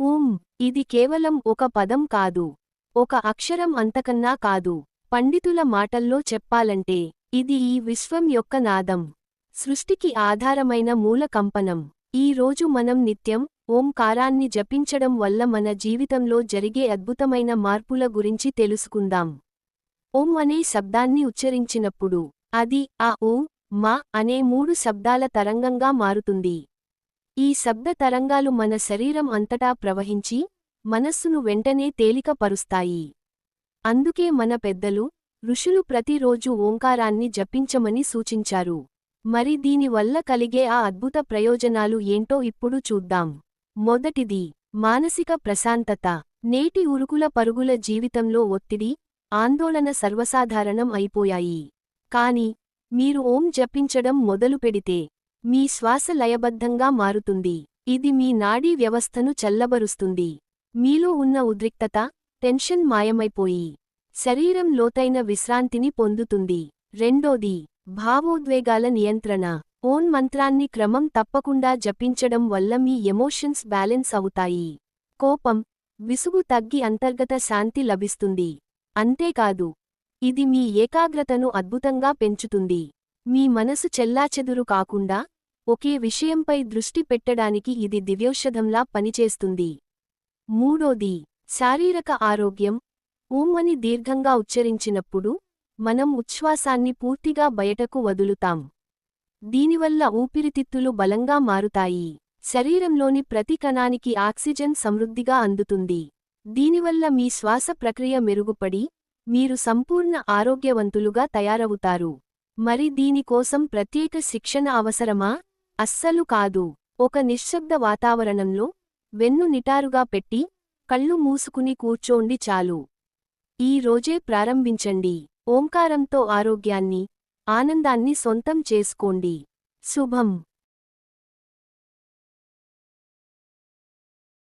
ఊం ఇది కేవలం ఒక పదం కాదు. ఒక అక్షరం అంతకన్నా కాదు. పండితుల మాటల్లో చెప్పాలంటే ఇది ఈ విశ్వం యొక్క నాదం. సృష్టికి ఆధారమైన మూల కంపనం. ఈ రోజు మనం నిత్యం ఓంకారాన్ని జపించడం వల్ల మన జీవితంలో జరిగే అద్భుతమైన మార్పుల గురించి తెలుసుకుందాం. ఓం అనే శబ్దాన్ని ఉచ్చరించినప్పుడు అది ఆ ఊ మా అనే మూడు శబ్దాల తరంగంగా మారుతుంది. ఈ శబ్ద తరంగాలు మన శరీరం అంతటా ప్రవహించి మనస్సును వెంటనే తేలికపరుస్తాయి. అందుకే మన పెద్దలు ఋషులు ప్రతిరోజు ఓంకారాన్ని జపించమని సూచించారు. మరి దీనివల్ల కలిగే ఆ అద్భుత ప్రయోజనాలు ఏంటో ఇప్పుడు చూద్దాం. మొదటిది మానసిక ప్రశాంతత. నేటి ఉరుకుల పరుగుల జీవితంలో ఒత్తిడి ఆందోళన సర్వసాధారణం అయిపోయాయి. కాని మీరు ఓం జపించడం మొదలుపెడితే మీ శ్వాస లయబద్ధంగా మారుతుంది. ఇది మీ నాడీ వ్యవస్థను చల్లబరుస్తుంది. మీలో ఉన్న ఉద్రిక్తత టెన్షన్ మాయమైపోయి శరీరం లోతైన విశ్రాంతిని పొందుతుంది. రెండోది భావోద్వేగాల నియంత్రణ. ఓన్ మంత్రాన్ని క్రమం తప్పకుండా జపించడం వల్ల మీ ఎమోషన్స్ బ్యాలెన్స్ అవుతాయి. కోపం విసుగు తగ్గి అంతర్గత శాంతి లభిస్తుంది. అంతేకాదు ఇది మీ ఏకాగ్రతను అద్భుతంగా పెంచుతుంది. మీ మనసు చెల్లాచెదురు కాకుండా ఒకే విషయంపై దృష్టి పెట్టడానికి ఇది దివ్యౌషధంలా పనిచేస్తుంది. మూడోది శారీరక ఆరోగ్యం. ఊమ్మని అని దీర్ఘంగా ఉచ్చరించినప్పుడు మనం ఉచ్ఛ్వాసాన్ని పూర్తిగా బయటకు వదులుతాం. దీనివల్ల ఊపిరితిత్తులు బలంగా మారుతాయి. శరీరంలోని ప్రతి కణానికి ఆక్సిజన్ సమృద్ధిగా అందుతుంది. దీనివల్ల మీ శ్వాస ప్రక్రియ మెరుగుపడి మీరు సంపూర్ణ ఆరోగ్యవంతులుగా తయారవుతారు. మరి దీనికోసం ప్రత్యేక శిక్షణ అవసరమా? అస్సలు కాదు. ఒక నిశ్శబ్ద వాతావరణంలో వెన్ను నిటారుగా పెట్టి కళ్ళు మూసుకుని కూర్చోండి చాలు. ఈ రోజే ప్రారంభించండి. ఓంకారంతో ఆరోగ్యాన్ని ఆనందాన్ని సొంతం చేసుకోండి. శుభం.